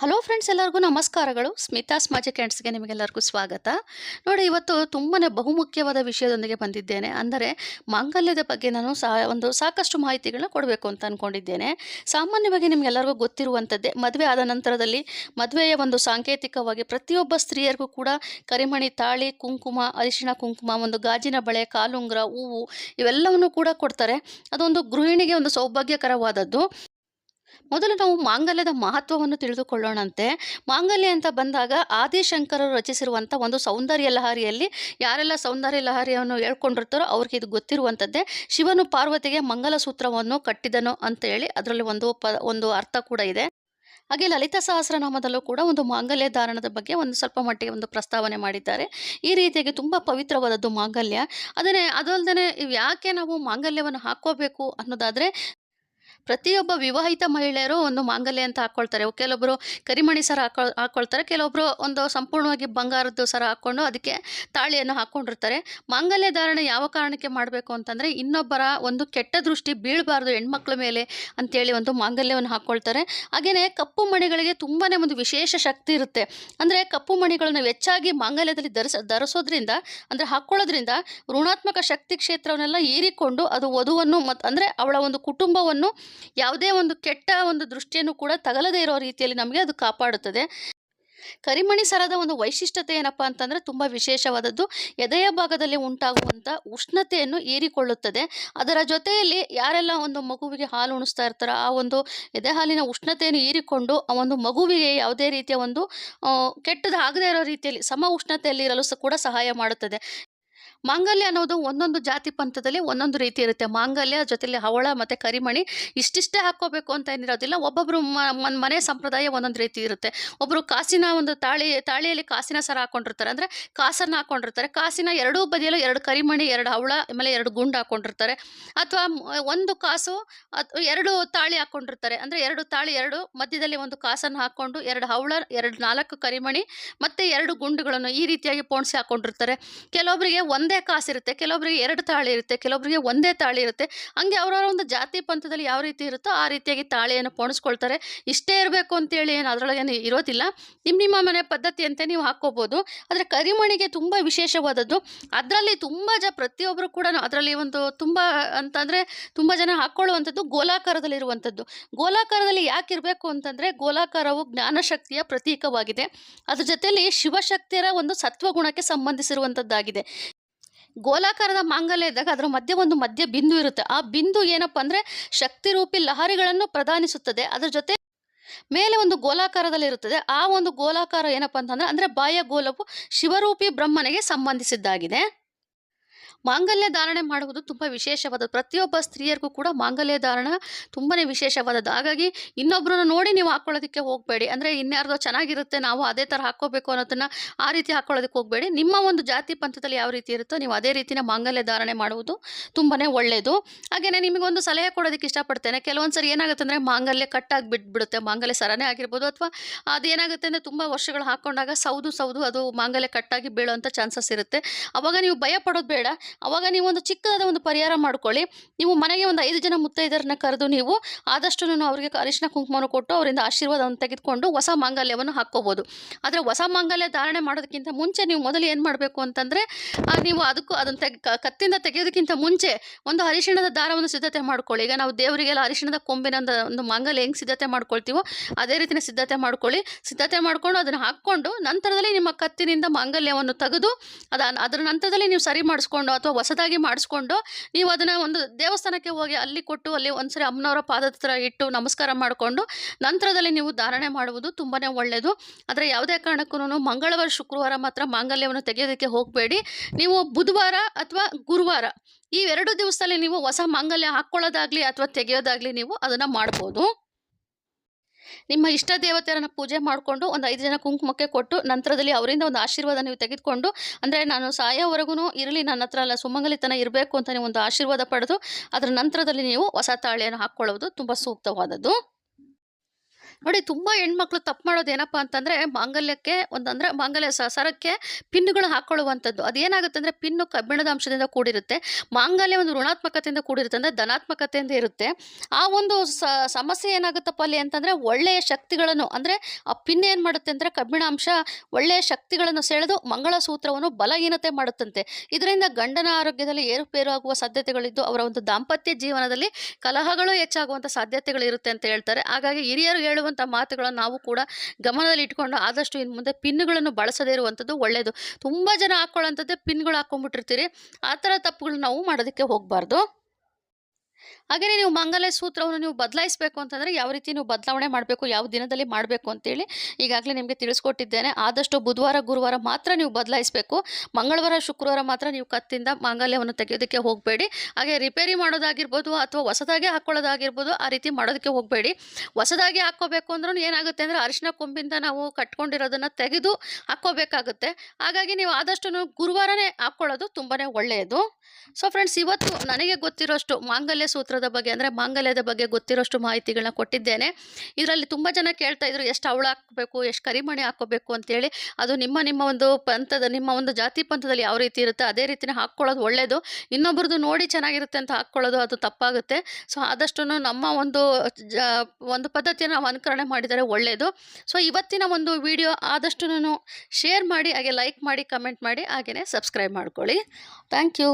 Hello friends ಎಲ್ಲರಿಗೂ ನಮಸ್ಕಾರಗಳು. ಸ್ಮಿತಾಸ್ ಸ್ಮಾಜಿ ಕ್ಯಾಂಡ್ಸ್ಗೆ ನಿಮಗೆಲ್ಲರಿಗೂ ಸ್ವಾಗತ. ನೋಡಿ, ಇವತ್ತು ತುಂಬಾ ಬಹುಮುಖ್ಯವಾದ ವಿಷಯದೊಂದಿಗೆ ಬಂದಿದ್ದೇನೆ. ಅಂದರೆ ಮಾಂಗಲ್ಯದ ಬಗ್ಗೆ ನಾನು ಸಾ, ಒಂದು ಸಾಕಷ್ಟು ಮಾಹಿತಿಗಳನ್ನ ಕೊಡಬೇಕು ಅಂತ ಅಂದ್ಕೊಂಡಿದ್ದೇನೆ ಸಾಮಾನ್ಯವಾಗಿ ನಿಮಗೆಲ್ಲರಿಗೂ ಗೊತ್ತಿರುವಂಥದ್ದೇ, ಮದುವೆ ಆದ ನಂತರದಲ್ಲಿ ಮದುವೆಯ ಒಂದು ಸಾಂಕೇತಿಕವಾಗಿ ಪ್ರತಿಯೊಬ್ಬ ಸ್ತ್ರೀಯರಿಗೂ ಕೂಡ ಕರಿಮಣಿ, ತಾಳಿ, ಕುಂಕುಮ, ಅರಿಶಿಣ ಕುಂಕುಮ, ಒಂದು ಗಾಜಿನ ಬಳೆ ಕಾಲುಂಗ್ರ ಹೂವು ಇವೆಲ್ಲವನ್ನು ಕೂಡ ಕೊಡ್ತಾರೆ. ಅದೊಂದು ಗೃಹಿಣಿಗೆ ಒಂದು ಸೌಭಾಗ್ಯಕರವಾದದ್ದು. ಮೊದಲು ನಾವು ಮಾಂಗಲ್ಯದ ಮಹತ್ವವನ್ನು ತಿಳಿದುಕೊಳ್ಳೋಣಂತೆ. ಮಾಂಗಲ್ಯ ಅಂತ ಬಂದಾಗ ಆದಿಶಂಕರರು ರಚಿಸಿರುವಂಥ ಒಂದು ಸೌಂದರ್ಯ ಲಹರಿಯಲ್ಲಿ ಯಾರೆಲ್ಲ ಸೌಂದರ್ಯ ಲಹರಿಯನ್ನು ಹೇಳ್ಕೊಂಡಿರ್ತಾರೋ ಅವ್ರಿಗೆ ಇದು ಗೊತ್ತಿರುವಂಥದ್ದೇ. ಶಿವನು ಪಾರ್ವತಿಗೆ ಮಂಗಲಸೂತ್ರವನ್ನು ಕಟ್ಟಿದನು ಅಂತ ಹೇಳಿ ಅದರಲ್ಲಿ ಒಂದು ಪ, ಒಂದು ಅರ್ಥ ಕೂಡ ಇದೆ. ಹಾಗೆ ಲಲಿತಾ ಸಹಸ್ರನಾಮದಲ್ಲೂ ಕೂಡ ಒಂದು ಮಾಂಗಲ್ಯ ಧಾರಣದ ಬಗ್ಗೆ ಒಂದು ಸ್ವಲ್ಪ ಮಟ್ಟಿಗೆ ಒಂದು ಪ್ರಸ್ತಾವನೆ ಮಾಡಿದ್ದಾರೆ. ಈ ರೀತಿಯಾಗಿ ತುಂಬ ಪವಿತ್ರವಾದದ್ದು ಮಾಂಗಲ್ಯ. ಅದನ್ನೇ ಅದಲ್ಲದೆ ಯಾಕೆ ನಾವು ಮಾಂಗಲ್ಯವನ್ನು ಹಾಕೋಬೇಕು ಅನ್ನೋದಾದರೆ ಪ್ರತಿಯೊಬ್ಬ ವಿವಾಹಿತ ಮಹಿಳೆಯರು ಒಂದು ಮಾಂಗಲ್ಯ ಅಂತ ಹಾಕ್ಕೊಳ್ತಾರೆ ಕೆಲವೊಬ್ಬರು ಕರಿಮಣಿ ಸರ ಹಾಕೊ ಹಾಕ್ಕೊಳ್ತಾರೆ ಕೆಲವೊಬ್ಬರು ಒಂದು ಸಂಪೂರ್ಣವಾಗಿ ಬಂಗಾರದ್ದು ಸರ ಹಾಕ್ಕೊಂಡು ಅದಕ್ಕೆ ತಾಳಿಯನ್ನು ಹಾಕ್ಕೊಂಡಿರ್ತಾರೆ ಮಾಂಗಲ್ಯ ಧಾರಣೆ ಯಾವ ಕಾರಣಕ್ಕೆ ಮಾಡಬೇಕು ಅಂತಂದರೆ, ಇನ್ನೊಬ್ಬರ ಒಂದು ಕೆಟ್ಟ ದೃಷ್ಟಿ ಬೀಳಬಾರ್ದು ಹೆಣ್ಮಕ್ಳ ಮೇಲೆ ಅಂತೇಳಿ ಒಂದು ಮಾಂಗಲ್ಯವನ್ನು ಹಾಕ್ಕೊಳ್ತಾರೆ ಹಾಗೆಯೇ ಕಪ್ಪು ಮಣಿಗಳಿಗೆ ತುಂಬಾ ಒಂದು ವಿಶೇಷ ಶಕ್ತಿ ಇರುತ್ತೆ. ಅಂದರೆ ಕಪ್ಪು ಮಣಿಗಳನ್ನು ಹೆಚ್ಚಾಗಿ ಮಾಂಗಲ್ಯದಲ್ಲಿ ಧರಿಸ, ಧರಿಸೋದ್ರಿಂದ, ಅಂದರೆ ಹಾಕ್ಕೊಳ್ಳೋದ್ರಿಂದ ಋಣಾತ್ಮಕ ಶಕ್ತಿ ಕ್ಷೇತ್ರವನ್ನೆಲ್ಲ ಹೀರಿಕೊಂಡು ಅದು ವಧುವನ್ನು ಮತ್ತು ಅಂದರೆ ಅವಳ ಒಂದು ಕುಟುಂಬವನ್ನು ಯಾವುದೇ ಒಂದು ಕೆಟ್ಟ ಒಂದು ದೃಷ್ಟಿಯನ್ನು ಕೂಡ ತಗಲದೇ ಇರೋ ರೀತಿಯಲ್ಲಿ ನಮಗೆ ಅದು ಕಾಪಾಡುತ್ತದೆ. ಕರಿಮಣಿ ಸರದ ಒಂದು ವೈಶಿಷ್ಟ್ಯತೆ ಏನಪ್ಪ ಅಂತಂದರೆ ತುಂಬ ವಿಶೇಷವಾದದ್ದು. ಎದೆಯ ಭಾಗದಲ್ಲಿ ಉಂಟಾಗುವಂಥ ಉಷ್ಣತೆಯನ್ನು ಹೀರಿಕೊಳ್ಳುತ್ತದೆ ಅದರ ಜೊತೆಯಲ್ಲಿ ಯಾರೆಲ್ಲ ಒಂದು ಮಗುವಿಗೆ ಹಾಲು ಉಣಿಸ್ತಾ ಇರ್ತಾರೋ ಆ ಒಂದು ಎದೆ ಹಾಲಿನ ಉಷ್ಣತೆಯನ್ನು ಹೀರಿಕೊಂಡು ಆ ಒಂದು ಮಗುವಿಗೆ ಯಾವುದೇ ರೀತಿಯ ಒಂದು ಕೆಟ್ಟದಾಗದೇ ಇರೋ ರೀತಿಯಲ್ಲಿ ಸಮ ಉಷ್ಣತೆಯಲ್ಲಿ ಇರಲು ಕೂಡ ಸಹಾಯ ಮಾಡುತ್ತದೆ. ಮಾಂಗಲ್ಯ ಅನ್ನೋದು ಒಂದೊಂದು ಜಾತಿ ಪಂಥದಲ್ಲಿ ಒಂದೊಂದು ರೀತಿ ಇರುತ್ತೆ. ಮಾಂಗಲ್ಯ ಜೊತೆಲಿ ಹವಳ ಮತ್ತು ಕರಿಮಣಿ ಇಷ್ಟಿಷ್ಟೇ ಹಾಕ್ಕೋಬೇಕು ಅಂತ ಏನಿರೋದಿಲ್ಲ. ಒಬ್ಬೊಬ್ಬರು ಮನೆ ಸಂಪ್ರದಾಯ ಒಂದೊಂದು ರೀತಿ ಇರುತ್ತೆ. ಒಬ್ಬರು ಕಾಸಿನ ಒಂದು ತಾಳಿ, ತಾಳಿಯಲ್ಲಿ ಕಾಸಿನ ಸರ ಹಾಕೊಂಡಿರ್ತಾರೆ. ಅಂದರೆ ಕಾಸನ್ನು ಹಾಕೊಂಡಿರ್ತಾರೆ. ಕಾಸಿನ ಎರಡೂ ಬದಿಯಲ್ಲೂ ಎರಡು ಕರಿಮಣಿ, ಎರಡು ಹವಳ, ಆಮೇಲೆ ಎರಡು ಗುಂಡು ಹಾಕೊಂಡಿರ್ತಾರೆ. ಅಥವಾ ಒಂದು ಕಾಸು ಎರಡು ತಾಳಿ ಹಾಕೊಂಡಿರ್ತಾರೆ. ಅಂದರೆ ಎರಡು ತಾಳಿ ಎರಡು, ಮಧ್ಯದಲ್ಲಿ ಒಂದು ಕಾಸನ್ನು ಹಾಕ್ಕೊಂಡು ಎರಡು ಹವಳ, ಎರಡು ನಾಲ್ಕು ಕರಿಮಣಿ ಮತ್ತು ಎರಡು ಗುಂಡುಗಳನ್ನು ಈ ರೀತಿಯಾಗಿ ಪೋಣಿಸಿ ಹಾಕೊಂಡಿರ್ತಾರೆ. ಕೆಲವೊಬ್ಬರಿಗೆ ಒಂದೇ ಕಾಸಿರುತ್ತೆ ಕೆಲವೊಬ್ಬರಿಗೆ ಎರಡು ತಾಳಿ ಇರುತ್ತೆ ಕೆಲವೊಬ್ಬರಿಗೆ ಒಂದೇ ತಾಳಿ ಇರುತ್ತೆ. ಹಂಗೆ ಅವರವರ ಒಂದು ಜಾತಿ ಪಂಥದಲ್ಲಿ ಯಾವ ರೀತಿ ಇರುತ್ತೋ ಆ ರೀತಿಯಾಗಿ ತಾಳಿಯನ್ನು ಪೋಣಿಸ್ಕೊಳ್ತಾರೆ. ಇಷ್ಟೇ ಇರಬೇಕು ಅಂತೇಳಿ ಏನು ಅದರೊಳಗೇನು ಇರೋದಿಲ್ಲ. ನಿಮ್ಮ ನಿಮ್ಮ ಮನೆ ಪದ್ಧತಿಯಂತೆ ನೀವು ಹಾಕ್ಕೋಬೋದು. ಆದರೆ ಕರಿಮಣಿಗೆ ತುಂಬ ವಿಶೇಷವಾದದ್ದು. ಅದರಲ್ಲಿ ತುಂಬ ಜ ಪ್ರತಿಯೊಬ್ಬರು ಕೂಡ ಅದರಲ್ಲಿ ಒಂದು ತುಂಬ ಅಂತಂದರೆ ತುಂಬ ಜನ ಹಾಕ್ಕೊಳ್ಳುವಂಥದ್ದು ಗೋಲಾಕಾರದಲ್ಲಿರುವಂಥದ್ದು. ಗೋಲಾಕಾರದಲ್ಲಿ ಯಾಕೆ ಇರಬೇಕು ಅಂತಂದರೆ ಗೋಲಾಕಾರವು ಜ್ಞಾನಶಕ್ತಿಯ ಪ್ರತೀಕವಾಗಿದೆ. ಅದ್ರ ಜೊತೆಯಲ್ಲಿ ಶಿವಶಕ್ತಿಯರ ಒಂದು ಸತ್ವಗುಣಕ್ಕೆ ಸಂಬಂಧಿಸಿರುವಂಥದ್ದಾಗಿದೆ. ಗೋಲಾಕಾರದ ಮಾಂಗಲ್ಯ ಇದ್ದಾಗ ಅದರ ಮಧ್ಯೆ ಒಂದು ಮಧ್ಯ ಬಿಂದು ಇರುತ್ತೆ. ಆ ಬಿಂದು ಏನಪ್ಪ ಅಂದರೆ ಶಕ್ತಿರೂಪಿ ಲಹರಿಗಳನ್ನು ಪ್ರದಾನಿಸುತ್ತದೆ ಅದರ ಜೊತೆ ಮೇಲೆ ಒಂದು ಗೋಲಾಕಾರದಲ್ಲಿ ಇರುತ್ತದೆ. ಆ ಒಂದು ಗೋಲಾಕಾರ ಏನಪ್ಪ ಅಂತಂದ್ರೆ ಅಂದರೆ ಬಾಯ ಗೋಲವು ಶಿವರೂಪಿ ಬ್ರಹ್ಮನಿಗೆ ಸಂಬಂಧಿಸಿದ್ದಾಗಿದೆ. ಮಾಂಗಲ್ಯ ಧಾರಣೆ ಮಾಡುವುದು ತುಂಬ ವಿಶೇಷವಾದದ್ದು. ಪ್ರತಿಯೊಬ್ಬ ಸ್ತ್ರೀಯರಿಗೂ ಕೂಡ ಮಾಂಗಲ್ಯ ಧಾರಣ ತುಂಬಾ ವಿಶೇಷವಾದದ್ದು. ಹಾಗಾಗಿ ಇನ್ನೊಬ್ಬರನ್ನ ನೋಡಿ ನೀವು ಹಾಕ್ಕೊಳ್ಳೋದಕ್ಕೆ ಹೋಗಬೇಡಿ. ಅಂದರೆ ಇನ್ಯಾರ್ದೋ ಚೆನ್ನಾಗಿರುತ್ತೆ, ನಾವು ಅದೇ ಥರ ಹಾಕ್ಕೋಬೇಕು ಅನ್ನೋದನ್ನು ಆ ರೀತಿ ಹಾಕ್ಕೊಳ್ಳೋದಕ್ಕೆ ಹೋಗಬೇಡಿ. ನಿಮ್ಮ ಒಂದು ಜಾತಿ ಪಂಥದಲ್ಲಿ ಯಾವ ರೀತಿ ಇರುತ್ತೋ ನೀವು ಅದೇ ರೀತಿಯೇ ಮಾಂಗಲ್ಯ ಧಾರಣೆ ಮಾಡುವುದು ತುಂಬಾ ಒಳ್ಳೆಯದು ಹಾಗೆಯೇ ನಿಮಗೊಂದು ಸಲಹೆ ಕೊಡೋದಕ್ಕೆ ಇಷ್ಟಪಡ್ತೇನೆ. ಕೆಲವೊಂದು ಸರಿ ಏನಾಗುತ್ತೆ ಅಂದರೆ ಮಾಂಗಲ್ಯ ಕಟ್ಟಾಗಿ ಬಿಟ್ಬಿಡುತ್ತೆ ಮಾಂಗಲ್ಯ ಸರನೇ ಆಗಿರ್ಬೋದು ಅಥವಾ ಅದೇನಾಗುತ್ತೆ ಅಂದರೆ ತುಂಬ ವರ್ಷಗಳು ಹಾಕ್ಕೊಂಡಾಗ ಸೌದು ಸೌದು ಅದು ಮಾಂಗಲ್ಯ ಕಟ್ಟಾಗಿ ಬೀಳುವಂಥ ಚಾನ್ಸಸ್ ಇರುತ್ತೆ. ಅವಾಗ ನೀವು ಭಯ ಪಡೋದು ಬೇಡ. ಅವಾಗ ನೀವು ಒಂದು ಚಿಕ್ಕದಾದ ಒಂದು ಪರಿಹಾರ ಮಾಡ್ಕೊಳ್ಳಿ. ನೀವು ಮನೆಗೆ ಒಂದು ಐದು ಜನ ಮುತ್ತೈದರನ್ನ ಕರೆದು ನೀವು ಆದಷ್ಟು ಅವರಿಗೆ ಅರಿಶಿನ ಕುಂಕುಮವನ್ನು ಕೊಟ್ಟು ಅವರಿಂದ ಆಶೀರ್ವಾದವನ್ನು ತೆಗೆದುಕೊಂಡು ಹೊಸ ಮಾಂಗಲ್ಯವನ್ನು ಹಾಕ್ಕೋಬೋದು. ಆದರೆ ಹೊಸ ಮಾಂಗಲ್ಯ ಧಾರಣೆ ಮಾಡೋದಕ್ಕಿಂತ ಮುಂಚೆ ನೀವು ಮೊದಲು ಏನು ಮಾಡಬೇಕು ಅಂತಂದರೆ ನೀವು ಅದಕ್ಕೂ ಅದನ್ನು ತೆಗೆ ಕತ್ತಿಂದ ತೆಗೆಯೋದಕ್ಕಿಂತ ಮುಂಚೆ ಒಂದು ಅರಿಶಿಣದ ದಾರವನ್ನು ಸಿದ್ಧತೆ ಮಾಡ್ಕೊಳ್ಳಿ. ಈಗ ನಾವು ದೇವರಿಗೆಲ್ಲ ಅರಿಶಿಣದ ಕೊಂಬಿನ ಒಂದು ಒಂದು ಮಾಂಗಲ್ಯ ಹೆಂಗೆ ಸಿದ್ಧತೆ ಮಾಡ್ಕೊಳ್ತೀವೋ ಅದೇ ರೀತಿಯ ಸಿದ್ಧತೆ ಮಾಡ್ಕೊಳ್ಳಿ. ಸಿದ್ಧತೆ ಮಾಡಿಕೊಂಡು ಅದನ್ನು ಹಾಕ್ಕೊಂಡು ನಂತರದಲ್ಲಿ ನಿಮ್ಮ ಕತ್ತಿನಿಂದ ಮಾಂಗಲ್ಯವನ್ನು ತೆಗೆದು ಅದ, ಅದರ ನಂತರದಲ್ಲಿ ನೀವು ಸರಿ ಮಾಡಿಸ್ಕೊಂಡು ಅಥವಾ ಹೊಸದಾಗಿ ಮಾಡಿಸ್ಕೊಂಡು ನೀವು ಅದನ್ನು ಒಂದು ದೇವಸ್ಥಾನಕ್ಕೆ ಹೋಗಿ ಅಲ್ಲಿ ಕೊಟ್ಟು ಅಲ್ಲಿ ಒಂದ್ಸರಿ ಅಮ್ಮನವರ ಪಾದದ ಇಟ್ಟು ನಮಸ್ಕಾರ ಮಾಡಿಕೊಂಡು ನಂತರದಲ್ಲಿ ನೀವು ಧಾರಣೆ ಮಾಡುವುದು ತುಂಬಾ ಒಳ್ಳೆಯದು ಆದರೆ ಯಾವುದೇ ಕಾರಣಕ್ಕೂ ಮಂಗಳವಾರ, ಶುಕ್ರವಾರ ಮಾತ್ರ ಮಾಂಗಲ್ಯವನ್ನು ತೆಗೆಯೋದಕ್ಕೆ ಹೋಗಬೇಡಿ. ನೀವು ಬುಧವಾರ ಅಥವಾ ಗುರುವಾರ ಈ ಎರಡು ದಿವಸದಲ್ಲಿ ನೀವು ಹೊಸ ಮಾಂಗಲ್ಯ ಹಾಕ್ಕೊಳ್ಳೋದಾಗಲಿ ಅಥವಾ ತೆಗೆಯೋದಾಗಲಿ ನೀವು ಅದನ್ನು ಮಾಡ್ಬೋದು. ನಿಮ್ಮ ಇಷ್ಟ ದೇವತೆಯರನ್ನು ಪೂಜೆ ಮಾಡಿಕೊಂಡು ಒಂದು ಐದು ಜನ ಕುಂಕುಮಕ್ಕೆ ಕೊಟ್ಟು ನಂತರದಲ್ಲಿ ಅವರಿಂದ ಒಂದು ಆಶೀರ್ವಾದ ನೀವು ತೆಗೆದುಕೊಂಡು, ಅಂದರೆ ನಾನು ಸಾಯೋವರೆಗೂ ಇರಲಿ, ನನ್ನ ಹತ್ರ ಅಲ್ಲ, ಸುಮಂಗಲಿತನ ಇರಬೇಕು ಅಂತ ನೀವು ಒಂದು ಆಶೀರ್ವಾದ ಪಡೆದು, ಅದರ ನಂತರದಲ್ಲಿ ನೀವು ಹೊಸ ತಾಳಿಯನ್ನು ಹಾಕ್ಕೊಳ್ಳೋದು ತುಂಬ ಸೂಕ್ತವಾದದ್ದು. ನೋಡಿ ತುಂಬ ಹೆಣ್ಮಕ್ಳು ತಪ್ಪು ಮಾಡೋದು ಏನಪ್ಪ ಅಂತಂದರೆ ಮಾಂಗಲ್ಯಕ್ಕೆ ಒಂದಂದರೆ ಮಾಂಗಲ್ಯ ಸರಕ್ಕೆ ಪಿನ್ನುಗಳು ಹಾಕ್ಕೊಳ್ಳುವಂಥದ್ದು ಅದೇನಾಗುತ್ತೆ ಅಂದರೆ ಪಿನ್ನು ಕಬ್ಬಿಣದ ಅಂಶದಿಂದ ಕೂಡಿರುತ್ತೆ. ಮಾಂಗಲ್ಯ ಒಂದು ಋಣಾತ್ಮಕತೆಯಿಂದ ಕೂಡಿರುತ್ತೆ ಅಂದರೆ ಧನಾತ್ಮಕತೆಯಿಂದ ಇರುತ್ತೆ. ಆ ಒಂದು ಸಮಸ್ಯೆ ಏನಾಗುತ್ತಪ್ಪ ಅಲ್ಲಿ ಅಂತಂದರೆ ಒಳ್ಳೆಯ ಶಕ್ತಿಗಳನ್ನು ಅಂದರೆ ಆ ಪಿನ್ ಏನು ಮಾಡುತ್ತೆ ಅಂದರೆ ಕಬ್ಬಿಣ ಅಂಶ ಒಳ್ಳೆಯ ಶಕ್ತಿಗಳನ್ನು ಸೆಳೆದು ಮಂಗಳಸೂತ್ರವನ್ನು ಬಲಹೀನತೆ ಮಾಡುತ್ತಂತೆ. ಇದರಿಂದ ಗಂಡನ ಆರೋಗ್ಯದಲ್ಲಿ ಏರುಪೇರು ಆಗುವ ಸಾಧ್ಯತೆಗಳಿದ್ದು, ಅವರ ಒಂದು ದಾಂಪತ್ಯ ಜೀವನದಲ್ಲಿ ಕಲಹಗಳು ಹೆಚ್ಚಾಗುವಂಥ ಸಾಧ್ಯತೆಗಳಿರುತ್ತೆ ಅಂತ ಹೇಳ್ತಾರೆ. ಹಾಗಾಗಿ ಹಿರಿಯರು ಹೇಳುವಂಥ ಮಾತುಗಳನ್ನು ನಾವು ಕೂಡ ಗಮನದಲ್ಲಿ ಇಟ್ಕೊಂಡು ಆದಷ್ಟು ಇನ್ನು ಮುಂದೆ ಪಿನ್ಗಳನ್ನು ಬಳಸದೇ ಇರುವಂಥದ್ದು ಒಳ್ಳೆಯದು ತುಂಬ ಜನ ಹಾಕ್ಕೊಳ್ಳೋಂಥದ್ದೇ ಪಿನ್ಗಳು ಹಾಕ್ಕೊಂಡ್ಬಿಟ್ಟಿರ್ತೀರಿ ಆ ಥರ ತಪ್ಪುಗಳು ನಾವು ಮಾಡೋದಕ್ಕೆ ಹೋಗಬಾರ್ದು. ಹಾಗೆಯೇ ನೀವು ಮಂಗಲ ಸೂತ್ರವನ್ನು ನೀವು ಬದಲಾಯಿಸಬೇಕು ಅಂತಂದರೆ ಯಾವ ರೀತಿ ನೀವು ಬದಲಾವಣೆ ಮಾಡಬೇಕು, ಯಾವ ದಿನದಲ್ಲಿ ಮಾಡಬೇಕು ಅಂತೇಳಿ ಈಗಾಗಲೇ ನಿಮಗೆ ತಿಳಿಸ್ಕೊಟ್ಟಿದ್ದೇನೆ. ಆದಷ್ಟು ಬುಧವಾರ, ಗುರುವಾರ ಮಾತ್ರ ನೀವು ಬದಲಾಯಿಸಬೇಕು. ಮಂಗಳವಾರ, ಶುಕ್ರವಾರ ಮಾತ್ರ ನೀವು ಕತ್ತಿಂದ ಮಾಂಗಲ್ಯವನ್ನು ತೆಗೆಯೋದಕ್ಕೆ ಹೋಗಬೇಡಿ. ಹಾಗೆ ರಿಪೇರಿ ಮಾಡೋದಾಗಿರ್ಬೋದು ಅಥವಾ ಹೊಸದಾಗಿ ಹಾಕ್ಕೊಳ್ಳೋದಾಗಿರ್ಬೋದು ಆ ರೀತಿ ಮಾಡೋದಕ್ಕೆ ಹೋಗಬೇಡಿ. ಹೊಸದಾಗಿ ಹಾಕ್ಕೋಬೇಕು ಅಂದ್ರೂ ಏನಾಗುತ್ತೆ ಅಂದರೆ ಅರಿಶಿನ, ಕೊಂಬಿಂದ ನಾವು ಕಟ್ಕೊಂಡಿರೋದನ್ನು ತೆಗೆದು ಹಾಕ್ಕೋಬೇಕಾಗುತ್ತೆ. ಹಾಗಾಗಿ ನೀವು ಆದಷ್ಟು ಗುರುವಾರನೇ ಹಾಕ್ಕೊಳ್ಳೋದು ತುಂಬಾ ಒಳ್ಳೆಯದು. ಸೊ ಫ್ರೆಂಡ್ಸ್ ಇವತ್ತು ನನಗೆ ಗೊತ್ತಿರೋಷ್ಟು ಮಾಂಗಲ್ಯ ಸೂತ್ರದ ಬಗ್ಗೆ ಅಂದರೆ ಮಾಂಗಲ್ಯದ ಬಗ್ಗೆ ಗೊತ್ತಿರೋಷ್ಟು ಮಾಹಿತಿಗಳನ್ನ ಕೊಟ್ಟಿದ್ದೇನೆ. ಇದರಲ್ಲಿ ತುಂಬ ಜನ ಕೇಳ್ತಾ ಇದ್ರು, ಎಷ್ಟು ಅವಳು ಹಾಕಬೇಕು, ಎಷ್ಟು ಕರಿಮಣಿ ಹಾಕೋಬೇಕು ಅಂತೇಳಿ. ಅದು ನಿಮ್ಮ ನಿಮ್ಮ ಒಂದು ಪಂಥದ, ನಿಮ್ಮ ಒಂದು ಜಾತಿ ಪಂಥದಲ್ಲಿ ಯಾವ ರೀತಿ ಇರುತ್ತೆ, ಅದೇ ರೀತಿನೇ ಹಾಕ್ಕೊಳ್ಳೋದು ಒಳ್ಳೆಯದು ಇನ್ನೊಬ್ರದ್ದು ನೋಡಿ ಚೆನ್ನಾಗಿರುತ್ತೆ ಅಂತ ಹಾಕ್ಕೊಳ್ಳೋದು ಅದು ತಪ್ಪಾಗುತ್ತೆ. ಸೊ ಆದಷ್ಟು ನಮ್ಮ ಒಂದು ಒಂದು ಪದ್ಧತಿಯನ್ನು ನಾವು ಅನುಕರಣೆ ಮಾಡಿದರೆ ಒಳ್ಳೆಯದು ಸೊ, ಇವತ್ತಿನ ಒಂದು ವಿಡಿಯೋ ಆದಷ್ಟು ಶೇರ್ ಮಾಡಿ, ಹಾಗೆ ಲೈಕ್ ಮಾಡಿ ಕಮೆಂಟ್ ಮಾಡಿ ಹಾಗೆಯೇ ಸಬ್ಸ್ಕ್ರೈಬ್ ಮಾಡ್ಕೊಳ್ಳಿ. Thank you